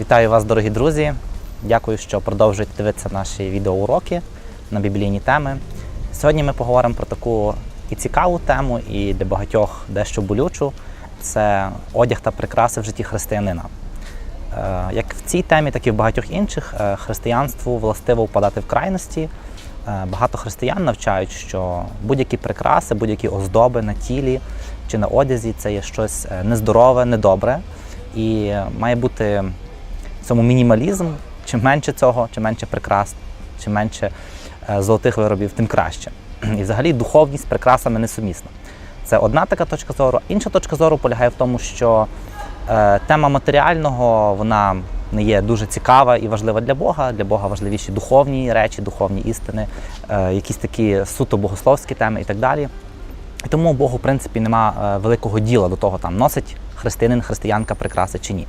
Вітаю вас, дорогі друзі. Дякую, що продовжуєте дивитися наші відеоуроки на біблійні теми. Сьогодні ми поговоримо про таку і цікаву тему, і для багатьох дещо болючу це одяг та прикраси в житті християнина. Е, Як в цій темі, так і в багатьох інших е, християнству властиво впадати в крайності. Е, Багато християн навчають, що будь-які прикраси, будь-які оздоби на тілі чи на одязі це є щось нездорове, недобре. І має бути цьому мінімалізм. Чим менше цього, чим менше прикрас, чим менше е, золотих виробів, тим краще. І взагалі духовність прикрасами несумісна. Це одна така точка зору. Інша точка зору полягає в тому, що е, тема матеріального вона не є дуже цікава і важлива для Бога. Для Бога важливіші духовні речі, духовні істини, е, якісь такі суто богословські теми і так далі. І тому Богу, в принципі, нема великого діла до того, там носить християнин, християнка прикраси чи ні.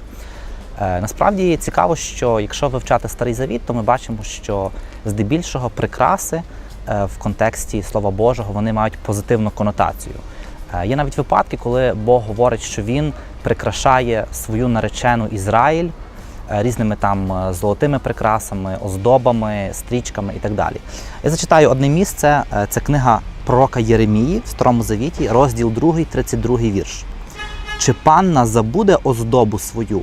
Е, Насправді цікаво, що якщо вивчати старий завіт, то ми бачимо, що здебільшого прикраси е, в контексті Слова Божого вони мають позитивну конотацію. Е, Є навіть випадки, коли Бог говорить, що він прикрашає свою наречену Ізраїль різними там золотими прикрасами, оздобами, стрічками і так далі. Я зачитаю одне місце. Це книга пророка Єремії в Старому Завіті, розділ 2, 32 вірш. Чи панна забуде оздобу свою,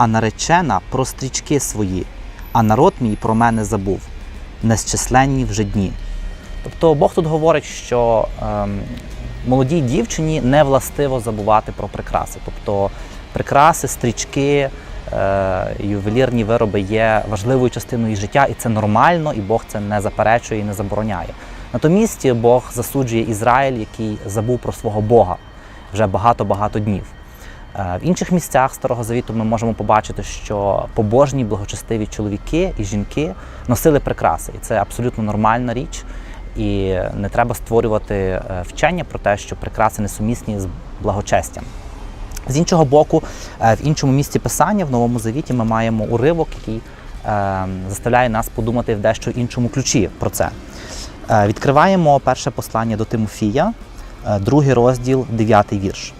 а наречена про стрічки свої, а народ мій про мене забув, незчисленні вже дні. Тобто Бог тут говорить, що ем, молодій дівчині не властиво забувати про прикраси. Тобто прикраси, стрічки, е, ювелірні вироби є важливою частиною життя, і це нормально, і Бог це не заперечує і не забороняє. Натомість Бог засуджує Ізраїль, який забув про свого Бога вже багато-багато днів. Е, В інших місцях Старого Завіту ми можемо побачити, що побожні, благочестиві чоловіки і жінки носили прикраси, і це абсолютно нормальна річ. І не треба створювати е, вчення про те, що прикраси несумісні з благочестям. З іншого боку, е, в іншому місці писання в Новому Завіті ми маємо уривок, який заставляє нас подумати в дещо іншому ключі про це. Відкриваємо перше послання до Тимофія, другий розділ, дев'ятий вірш.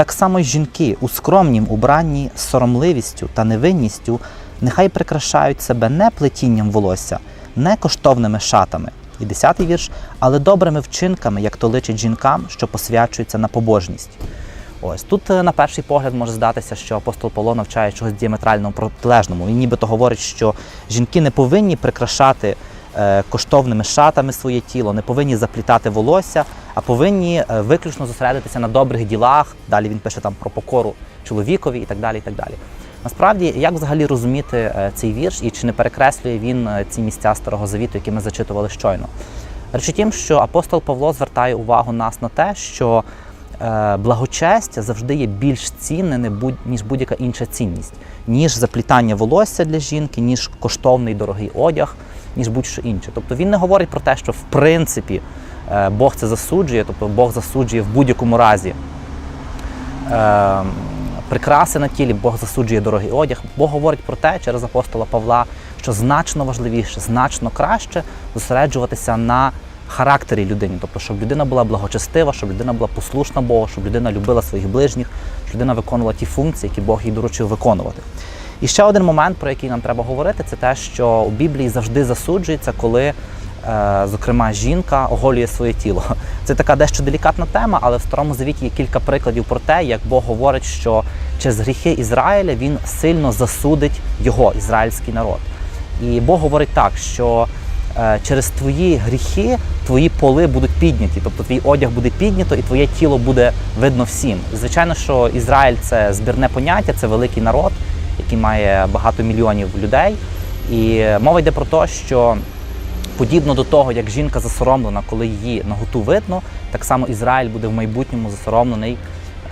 Так само й жінки у скромнім убранні соромливістю та невинністю нехай прикрашають себе не плетінням волосся, не коштовними шатами. І десятий вірш, але добрими вчинками, як то личить жінкам, що посвячуються на побожність. Ось тут е, на перший погляд може здатися, що апостол Павло навчає чогось діаметрально протилежному. Він нібито говорить, що жінки не повинні прикрашати коштовними шатами своє тіло, не повинні заплітати волосся, а повинні е, виключно зосередитися на добрих ділах. Далі він пише там про покору чоловікові і так далі. І так далі. Насправді, як взагалі розуміти е, цей вірш і чи не перекреслює він е, ці місця Старого Завіту, які ми зачитували щойно? Річ у тім, що апостол Павло звертає увагу нас на те, що е, благочестя завжди є більш цінне, ніж будь-яка інша цінність, ніж заплітання волосся для жінки, ніж коштовний дорогий одяг, ніж будь-що інше. Тобто він не говорить про те, що в принципі е, Бог це засуджує, тобто Бог засуджує в будь-якому разі е, прикраси на тілі, Бог засуджує дорогий одяг. Бог говорить про те через апостола Павла, що значно важливіше, значно краще зосереджуватися на характері людини, тобто, щоб людина була благочестива, щоб людина була послушна Богу, щоб людина любила своїх ближніх, щоб людина виконувала ті функції, які Бог їй доручив виконувати. І ще один момент, про який нам треба говорити, це те, що у Біблії завжди засуджується, коли, е, зокрема, жінка оголює своє тіло. Це така дещо делікатна тема, але в Старому Завіті є кілька прикладів про те, як Бог говорить, що через гріхи Ізраїля він сильно засудить його, ізраїльський народ. І Бог говорить так, що е, через твої гріхи твої поли будуть підняті, тобто твій одяг буде піднято і твоє тіло буде видно всім. Звичайно, що Ізраїль це збірне поняття, це великий народ, який має багато мільйонів людей. І мова йде про те, що подібно до того, як жінка засоромлена, коли її наготу видно, так само Ізраїль буде в майбутньому засоромлений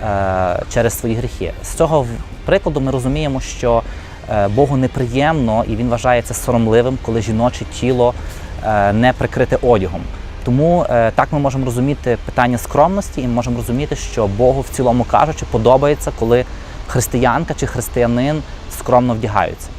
е, через свої гріхи. З цього прикладу ми розуміємо, що е, Богу неприємно і він вважає це соромливим, коли жіноче тіло е, не прикрите одягом. Тому е, так ми можемо розуміти питання скромності і ми можемо розуміти, що Богу в цілому кажучи подобається, коли християнка чи християнин скромно вдягаються.